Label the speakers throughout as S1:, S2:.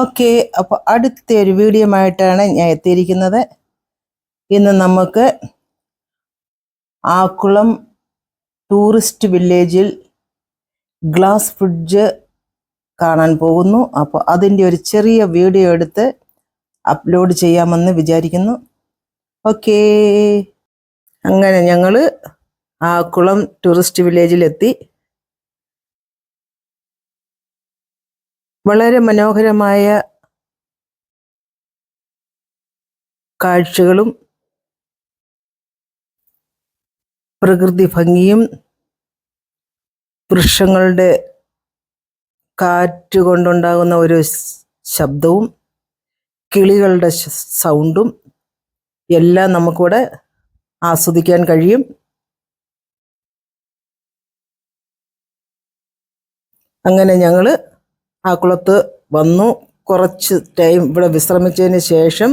S1: Okay അപ്പോൾ അടുത്ത ഒരു വീഡിയോ ആയിട്ടാണ് ഞാൻ എത്തിയിരിക്കുന്നത്. ഇന്ന് നമുക്ക് ആക്കുളം ടൂറിസ്റ്റ് വില്ലേജിൽ ഗ്ലാസ് ഫ്രിഡ്ജ് കാണാൻ പോകുന്നു. അപ്പോൾ അതിന്റെ ഒരു ചെറിയ വീഡിയോ എടുത്ത് അപ്ലോഡ് ചെയ്യാമെന്ന് വിചാരിക്കുന്നു. ഓക്കേ. അങ്ങനെ ഞങ്ങൾ ആക്കുളം ടൂറിസ്റ്റ് വില്ലേജിലെത്തി. വളരെ മനോഹരമായ കാഴ്ചകളും പ്രകൃതി ഭംഗിയും വൃക്ഷങ്ങളുടെ കാറ്റ് കൊണ്ടുണ്ടാകുന്ന ഒരു ശബ്ദവും കിളികളുടെ സൗണ്ടും എല്ലാം നമുക്കിവിടെ ആസ്വദിക്കാൻ കഴിയും. അങ്ങനെ ഞങ്ങൾ ആ കുളത്ത് വന്നു. കുറച്ച് ടൈം ഇവിടെ വിശ്രമിച്ചതിന് ശേഷം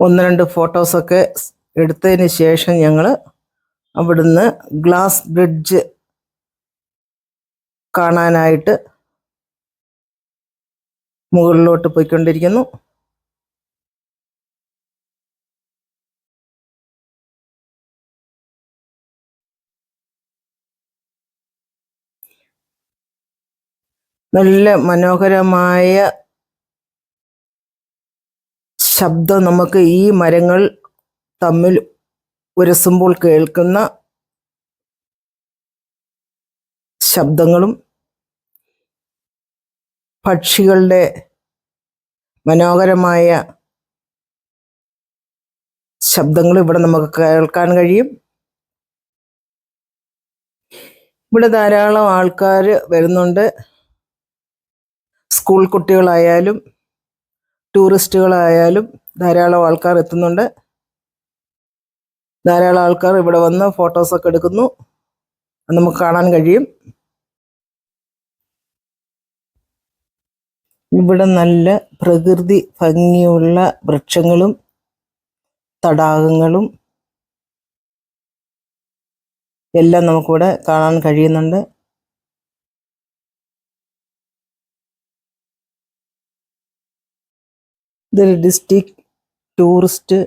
S1: ഒന്ന് രണ്ട് ഫോട്ടോസൊക്കെ എടുത്തതിന് ശേഷം ഞങ്ങൾ അവിടുന്ന് ഗ്ലാസ് ബ്രിഡ്ജ് കാണാനായിട്ട് മുകളിലോട്ട് പോയിക്കൊണ്ടിരിക്കുന്നു. നല്ല മനോഹരമായ ശബ്ദം നമുക്ക് ഈ മരങ്ങൾ തമ്മിൽ ഉരസുമ്പോൾ കേൾക്കുന്ന ശബ്ദങ്ങളും പക്ഷികളുടെ മനോഹരമായ ശബ്ദങ്ങൾ ഇവിടെ നമുക്ക് കേൾക്കാൻ കഴിയും. ഇവിടെ ധാരാളം ആൾക്കാർ വരുന്നുണ്ട്. സ്കൂൾ കുട്ടികളായാലും ടൂറിസ്റ്റുകളായാലും ധാരാളം ആൾക്കാർ എത്തുന്നുണ്ട്. ധാരാളം ആൾക്കാർ ഇവിടെ വന്ന് ഫോട്ടോസൊക്കെ എടുക്കുന്നു. നമുക്ക് കാണാൻ കഴിയും. ഇവിടെ നല്ല പ്രകൃതി ഭംഗിയുള്ള വൃക്ഷങ്ങളും തടാകങ്ങളും എല്ലാം നമുക്കിവിടെ കാണാൻ കഴിയുന്നുണ്ട്. ഇതൊരു ഡിസ്ട്രിക്ട് ടൂറിസ്റ്റ്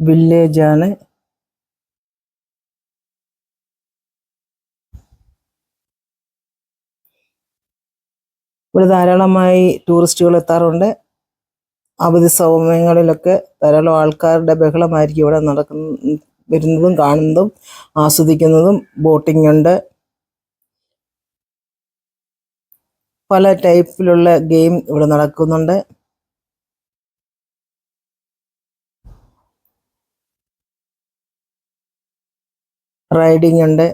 S1: വില്ലേജ് ആണ്. ഇവിടെ ധാരാളമായി ടൂറിസ്റ്റുകൾ എത്താറുണ്ട്. അവധി സമയങ്ങളിലൊക്കെ ധാരാളം ആൾക്കാരുടെ ബഹളമായിരിക്കും ഇവിടെ നടക്കുന്ന വരുന്നതും കാണുന്നതും ആസ്വദിക്കുന്നതും ബോട്ടിംഗ് ഉണ്ട്. പല ടൈപ്പിലുള്ള ഗെയിം ഇവിടെ നടക്കുന്നുണ്ട്. റൈഡിംഗ് ഉണ്ട്.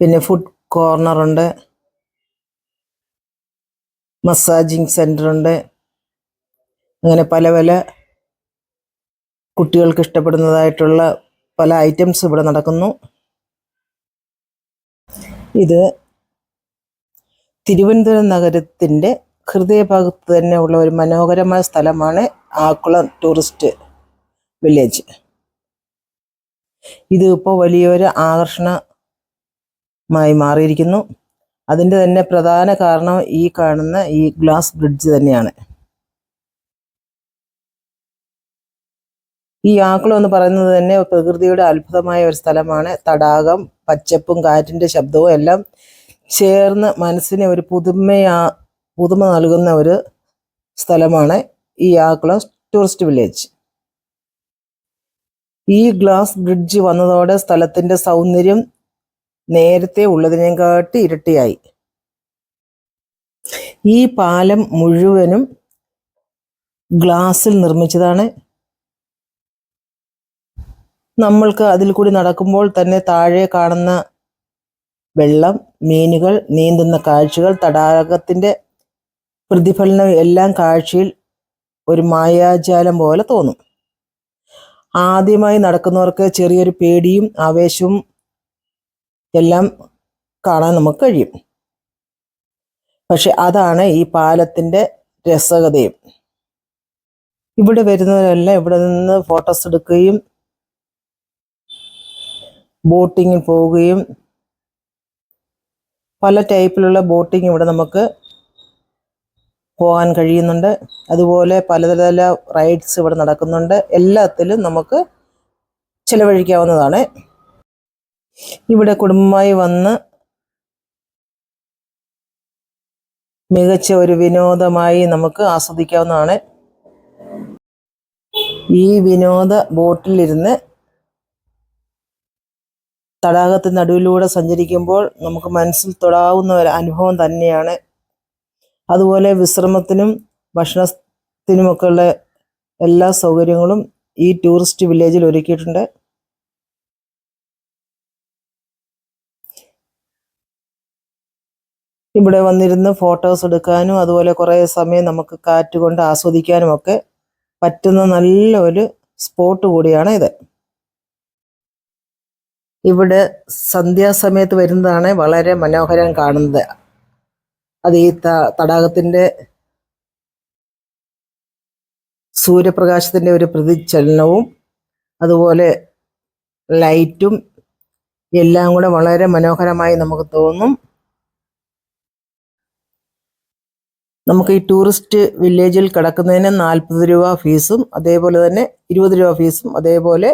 S1: പിന്നെ ഫുഡ് കോർണർ ഉണ്ട്. മസാജിങ് സെന്റർ ഉണ്ട്. അങ്ങനെ പല പല കുട്ടികൾക്ക് ഇഷ്ടപ്പെടുന്നതായിട്ടുള്ള പല ഐറ്റംസ് ഇവിടെ നടക്കുന്നു. ഇത് തിരുവനന്തപുരം നഗരത്തിന്റെ ഹൃദയഭാഗത്ത് തന്നെ ഉള്ള ഒരു മനോഹരമായ സ്ഥലമാണ് ആക്കുളം ടൂറിസ്റ്റ് വില്ലേജ് ഇത് ഇപ്പോൾ വലിയൊരു ആകർഷണമായി മാറിയിരിക്കുന്നു. അതിന്റെ തന്നെ പ്രധാന കാരണം ഈ കാണുന്ന ഈ ഗ്ലാസ് ബ്രിഡ്ജ് തന്നെയാണ്. ഈ ആക്കുളം എന്ന് പറയുന്നത് തന്നെ പ്രകൃതിയുടെ അത്ഭുതമായ ഒരു സ്ഥലമാണ്. തടാകം പച്ചപ്പും കാറ്റിന്റെ ശബ്ദവും എല്ലാം ചേർന്ന് മനസ്സിന് ഒരു പുതുമയാ പുതുമ നൽകുന്ന ഒരു സ്ഥലമാണ് ഈ ആക്കുളം ടൂറിസ്റ്റ് വില്ലേജ്. ഈ ഗ്ലാസ് ബ്രിഡ്ജ് വന്നതോടെ സ്ഥലത്തിന്റെ സൗന്ദര്യം നേരത്തെ ഉള്ളതിനെക്കാട്ടി ഇരട്ടിയായി. ഈ പാലം മുഴുവനും ഗ്ലാസിൽ നിർമ്മിച്ചതാണ്. നമ്മൾക്ക് അതിൽ കൂടി നടക്കുമ്പോൾ തന്നെ താഴെ കാണുന്ന വെള്ളം മീനുകൾ നീന്തുന്ന കാഴ്ചകൾ തടാകത്തിന്റെ പ്രതിഫലനം എല്ലാം കാഴ്ചയിൽ ഒരു മായാജാലം പോലെ തോന്നും. ആദ്യമായി നടക്കുന്നവർക്ക് ചെറിയൊരു പേടിയും ആവേശവും എല്ലാം കാണാൻ നമുക്ക് കഴിയും. പക്ഷെ അതാണ് ഈ പാലത്തിന്റെ രസകതയും. ഇവിടെ വരുന്നവരെല്ലാം ഇവിടെ നിന്ന് ഫോട്ടോസ് എടുക്കുകയും ബോട്ടിങ്ങിൽ പോവുകയും പല ടൈപ്പിലുള്ള ബോട്ടിങ് ഇവിടെ നമുക്ക് പോകാൻ കഴിയുന്നുണ്ട്. അതുപോലെ പലതര റൈഡ്സ് ഇവിടെ നടക്കുന്നുണ്ട്. എല്ലാത്തിലും നമുക്ക് ചിലവഴിക്കാവുന്നതാണ്. ഇവിടെ കുടുംബമായി വന്ന് മികച്ച ഒരു വിനോദമായി നമുക്ക് ആസ്വദിക്കാവുന്നതാണ്. ഈ വിനോദ ബോട്ടിലിരുന്ന് തടാകത്തിന് നടുവിലൂടെ സഞ്ചരിക്കുമ്പോൾ നമുക്ക് മനസ്സിൽ തൊടാവുന്ന ഒരു അനുഭവം തന്നെയാണ് അതുപോലെ വിശ്രമത്തിനും ഭക്ഷണത്തിനുമൊക്കെയുള്ള എല്ലാ സൗകര്യങ്ങളും ഈ ടൂറിസ്റ്റ് വില്ലേജിൽ ഒരുക്കിയിട്ടുണ്ട്. ഇവിടെ വന്നിരുന്ന് ഫോട്ടോസ് എടുക്കാനും അതുപോലെ കുറേ സമയം നമുക്ക് കാറ്റ് കൊണ്ട് ആസ്വദിക്കാനും ഒക്കെ പറ്റുന്ന നല്ല ഒരു സ്പോട്ട് കൂടിയാണ് ഇത്. ഇവിടെ സന്ധ്യാസമയത്ത് വരുന്നതാണ് വളരെ മനോഹരം കാണുന്നത്. അത് ഈ തടാകത്തിന്റെ തടാകത്തിന്റെ സൂര്യപ്രകാശത്തിന്റെ ഒരു പ്രതിചലനവും അതുപോലെ ലൈറ്റും എല്ലാം കൂടെ വളരെ മനോഹരമായി നമുക്ക് തോന്നും. നമുക്ക് ഈ ടൂറിസ്റ്റ് വില്ലേജിൽ കിടക്കുന്നതിന് നാൽപ്പത് രൂപ ഫീസും അതേപോലെ തന്നെ ഇരുപത് രൂപ ഫീസും അതേപോലെ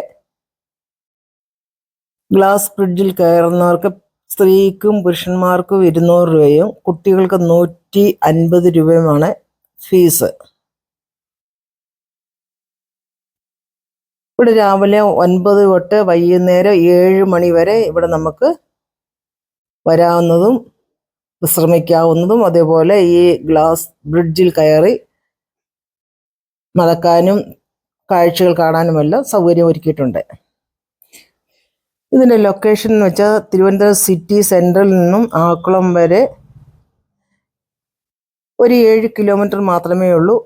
S1: ഗ്ലാസ് ബ്രിഡ്ജിൽ കയറുന്നവർക്ക് സ്ത്രീക്കും പുരുഷന്മാർക്കും ഇരുന്നൂറ് രൂപയും കുട്ടികൾക്ക് നൂറ്റി അൻപത് രൂപയുമാണ് ഫീസ്. ഇവിടെ രാവിലെ ഒൻപത് തൊട്ട് വൈകുന്നേരം ഏഴ് മണി വരെ ഇവിടെ നമുക്ക് വരാവുന്നതും വിശ്രമിക്കാവുന്നതും അതേപോലെ ഈ ഗ്ലാസ് ബ്രിഡ്ജിൽ കയറി നടക്കാനും കാഴ്ചകൾ കാണാനുമെല്ലാം സൗകര്യം ഒരുക്കിയിട്ടുണ്ട്. ഇതിന്റെ ലൊക്കേഷൻ എന്ന് വെച്ചാൽ തിരുവനന്തപുരം സിറ്റി സെൻട്രലിൽ നിന്നും ആക്കുളം വരെ ഒരു ഏഴ് കിലോമീറ്റർ മാത്രമേ ഉള്ളൂ.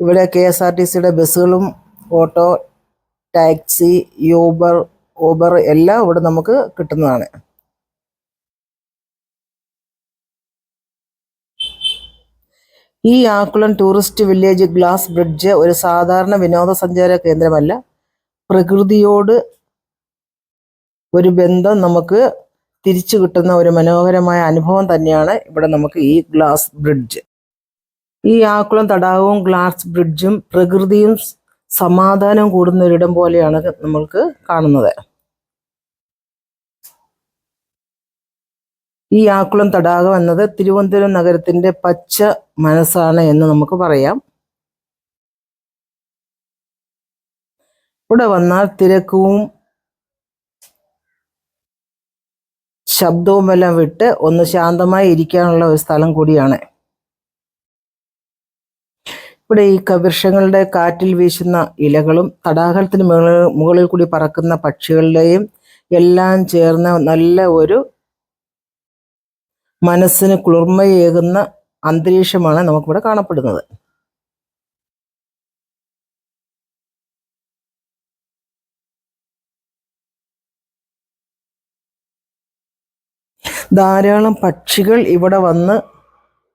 S1: ഇവിടെ കെ എസ് ആർ ടി സിയുടെ ബസ്സുകളും ഓട്ടോ ടാക്സി യൂബർ ഊബർ എല്ലാം ഇവിടെ നമുക്ക് കിട്ടുന്നതാണ്. ഈ Akkulam tourist village glass bridge ഒരു സാധാരണ വിനോദസഞ്ചാര കേന്ദ്രമല്ല. പ്രകൃതിയോട് ഒരു ബന്ധം നമുക്ക് തിരിച്ചു കിട്ടുന്ന ഒരു മനോഹരമായ അനുഭവം തന്നെയാണ് ഇവിടെ നമുക്ക് ഈ ഗ്ലാസ് ബ്രിഡ്ജ്. ഈ ആക്കുളം തടാകവും ഗ്ലാസ് ബ്രിഡ്ജും പ്രകൃതിയും സമാധാനം കൂടുന്ന ഒരിടം പോലെയാണ് നമ്മൾക്ക് കാണുന്നത്. ഈ ആക്കുളം തടാകം എന്നത് തിരുവനന്തപുരം നഗരത്തിന്റെ പച്ച മനസ്സാണ് എന്ന് നമുക്ക് പറയാം. ഇവിടെ വന്നാൽ തിരക്കും ശബ്ദവുമെല്ലാം വിട്ട് ഒന്ന് ശാന്തമായി ഇരിക്കാനുള്ള ഒരു സ്ഥലം കൂടിയാണ്. ഇവിടെ ഈ വൃക്ഷങ്ങളുടെ കാറ്റിൽ വീശുന്ന ഇലകളും തടാകത്തിന് മുകളിൽ കൂടി പറക്കുന്ന പക്ഷികളുടെയും എല്ലാം ചേർന്ന നല്ല ഒരു മനസ്സിന് കുളിർമയേകുന്ന അന്തരീക്ഷമാണ് നമുക്കിവിടെ കാണപ്പെടുന്നത്. ധാരാളം പക്ഷികൾ ഇവിടെ വന്ന്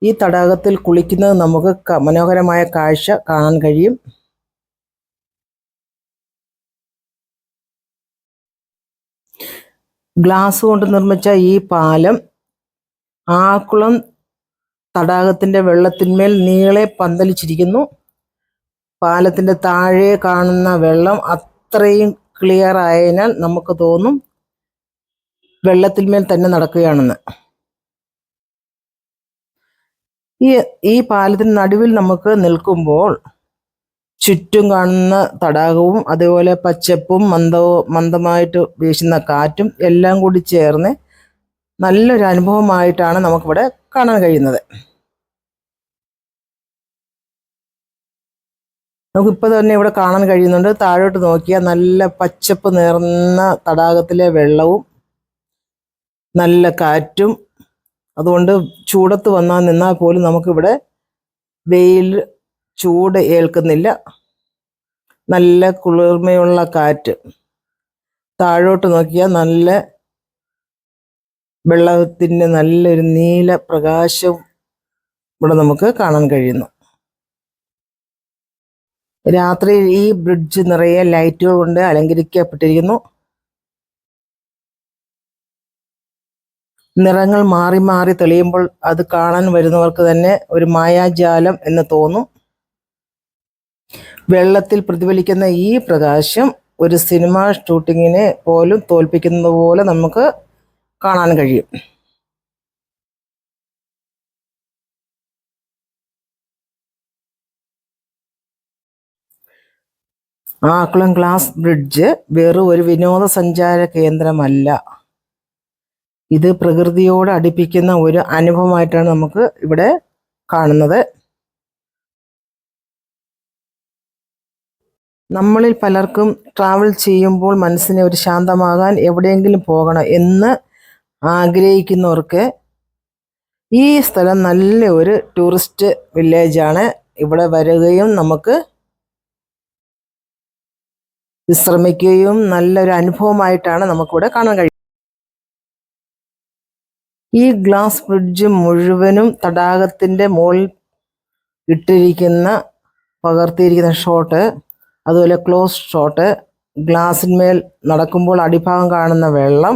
S1: ഈ തടാകത്തിൽ കുളിക്കുന്നത് നമുക്ക് മനോഹരമായ കാഴ്ച കാണാൻ കഴിയും. ഗ്ലാസ് കൊണ്ട് നിർമ്മിച്ച ഈ പാലം ആക്കുളം തടാകത്തിന്റെ വെള്ളത്തിന്മേൽ നീളെ പന്തലിച്ചിരിക്കുന്നു. പാലത്തിന്റെ താഴെ കാണുന്ന വെള്ളം അത്രയും ക്ലിയർ ആയതിനാൽ നമുക്ക് തോന്നും വെള്ളത്തിന്മേൽ തന്നെ നടക്കുകയാണെന്ന്. ഈ ഈ പാലത്തിന് നടുവിൽ നമുക്ക് നിൽക്കുമ്പോൾ ചുറ്റും കാണുന്ന തടാകവും അതേപോലെ പച്ചപ്പും മന്ദവും മന്ദമായിട്ട് വീശുന്ന കാറ്റും എല്ലാം കൂടി ചേർന്ന് നല്ലൊരു അനുഭവമായിട്ടാണ് നമുക്കിവിടെ കാണാൻ കഴിയുന്നത്. നമുക്കിപ്പോൾ തന്നെ ഇവിടെ കാണാൻ കഴിയുന്നുണ്ട്. താഴോട്ട് നോക്കിയാൽ നല്ല പച്ചപ്പ് നേർന്ന തടാകത്തിലെ വെള്ളവും നല്ല കാറ്റും അതുകൊണ്ട് ചൂടത്ത് വന്നാൽ നിന്നാൽ പോലും നമുക്കിവിടെ വെയിൽ ചൂട് ഏൽക്കുന്നില്ല. നല്ല കുളിർമയുള്ള കാറ്റ്. താഴോട്ട് നോക്കിയാൽ നല്ല വെള്ളത്തിന്റെ നല്ലൊരു നീല പ്രകാശം ഇവിടെ നമുക്ക് കാണാൻ കഴിയുന്നു. രാത്രി ഈ ബ്രിഡ്ജ് നിറയെ ലൈറ്റുകൾ കൊണ്ട് അലങ്കരിക്കപ്പെട്ടിരിക്കുന്നു. നിറങ്ങൾ മാറി മാറി തെളിയുമ്പോൾ അത് കാണാൻ വരുന്നവർക്ക് തന്നെ ഒരു മായാജാലം എന്ന് തോന്നും. വെള്ളത്തിൽ പ്രതിഫലിക്കുന്ന ഈ പ്രകാശം ഒരു സിനിമ ഷൂട്ടിങ്ങിനെ പോലും തോൽപ്പിക്കുന്നത് പോലെ നമുക്ക് കാണാൻ കഴിയും. ആക്കുളം ഗ്ലാസ് ബ്രിഡ്ജ് വെറും ഒരു വിനോദസഞ്ചാര കേന്ദ്രമല്ല. ഇത് പ്രകൃതിയോട് അടുപ്പിക്കുന്ന ഒരു അനുഭവമായിട്ടാണ് നമുക്ക് ഇവിടെ കാണുന്നത്. നമ്മളിൽ പലർക്കും ട്രാവൽ ചെയ്യുമ്പോൾ മനസ്സിനെ ഒരു ശാന്തമാകാൻ എവിടെയെങ്കിലും പോകണം എന്ന് ആഗ്രഹിക്കുന്നവർക്ക് ഈ സ്ഥലം നല്ല ഒരു ടൂറിസ്റ്റ് വില്ലേജാണ് ഇവിടെ വരികയും നമുക്ക് വിശ്രമിക്കുകയും നല്ലൊരു അനുഭവമായിട്ടാണ് നമുക്കിവിടെ കാണാൻ കഴിയും ഈ ഗ്ലാസ് ബ്രിഡ്ജ് മുഴുവനും തടാകത്തിന്റെ മുകളിൽ ഇട്ടിരിക്കുന്ന പകർത്തിയിരിക്കുന്ന ഷോട്ട് അതുപോലെ ക്ലോസ് ഷോട്ട് ഗ്ലാസിന്മേൽ നടക്കുമ്പോൾ അടിഭാഗം കാണുന്ന വെള്ളം.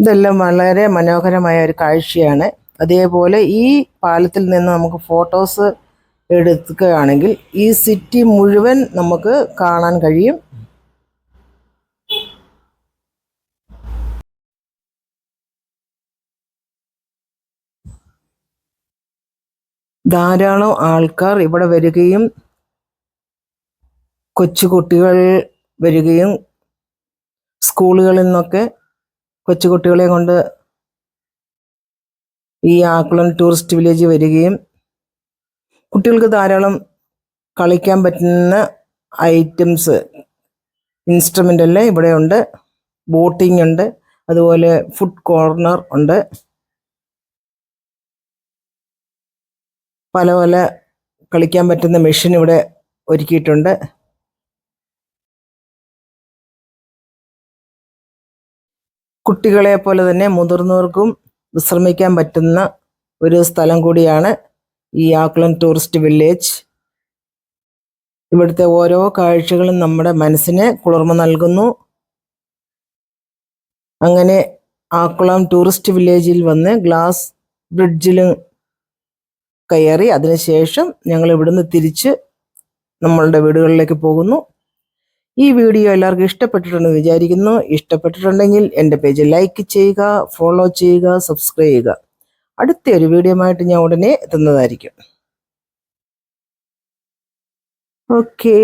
S1: ഇതെല്ലാം വളരെ മനോഹരമായ ഒരു കാഴ്ചയാണ്. അതേപോലെ ഈ പാലത്തിൽ നിന്ന് നമുക്ക് ഫോട്ടോസ് എടുക്കുകയാണെങ്കിൽ ഈ സിറ്റി മുഴുവൻ നമുക്ക് കാണാൻ കഴിയും. ധാരാളം ആൾക്കാർ ഇവിടെ വരികയും കൊച്ചുകുട്ടികൾ വരികയും സ്കൂളുകളിൽ നിന്നൊക്കെ കൊച്ചുകുട്ടികളെ കൊണ്ട് ഈ ആക്കുളം ടൂറിസ്റ്റ് വില്ലേജ് വരികയും കുട്ടികൾക്ക് ധാരാളം കളിക്കാൻ പറ്റുന്ന ഐറ്റംസ് ഇൻസ്ട്രുമെന്റ് എല്ലാം ഇവിടെ ഉണ്ട് ബോട്ടിംഗ് ഉണ്ട്. അതുപോലെ ഫുഡ് കോർണർ ഉണ്ട്. പല പല കളിക്കാൻ പറ്റുന്ന മെഷീൻ ഇവിടെ ഒരുക്കിയിട്ടുണ്ട്. കുട്ടികളെ പോലെ തന്നെ മുതിർന്നവർക്കും വിശ്രമിക്കാൻ പറ്റുന്ന ഒരു സ്ഥലം കൂടിയാണ് ഈ ആക്ലൻ ടൂറിസ്റ്റ് വില്ലേജ്. ഇവിടുത്തെ ഓരോ കാഴ്ചകളും നമ്മുടെ മനസ്സിന് കുളിർമ നൽകുന്നു. അങ്ങനെ ആക്കുളം ടൂറിസ്റ്റ് വില്ലേജിൽ വന്ന് ഗ്ലാസ് ബ്രിഡ്ജിലും കയറി അതിനുശേഷം ഞങ്ങൾ ഇവിടുന്ന് തിരിച്ച് നമ്മളുടെ വീടുകളിലേക്ക് പോകുന്നു. ഈ വീഡിയോ എല്ലാവർക്കും ഇഷ്ടപ്പെട്ടിട്ടുണ്ടെന്ന് വിചാരിക്കുന്നു. ഇഷ്ടപ്പെട്ടിട്ടുണ്ടെങ്കിൽ എന്റെ പേജ് ലൈക്ക് ചെയ്യുക ഫോളോ ചെയ്യുക സബ്സ്ക്രൈബ് ചെയ്യുക. അടുത്ത ഒരു വീഡിയോ ആയിട്ട് ഞാൻ ഉടനെ എത്തുന്നതായിരിക്കും. ഓക്കേ.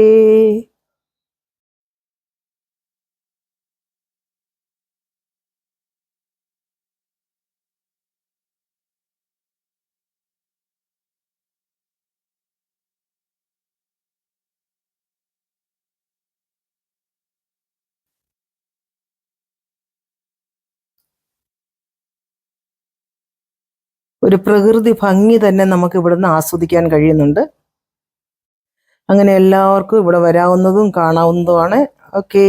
S1: ഒരു പ്രകൃതി ഭംഗി തന്നെ നമുക്ക് ഇവിടുന്ന് ആസ്വദിക്കാൻ കഴിയുന്നുണ്ട്. അങ്ങനെ എല്ലാവർക്കും ഇവിടെ വരാവുന്നതും കാണാവുന്നതുമാണ്. ഓക്കേ.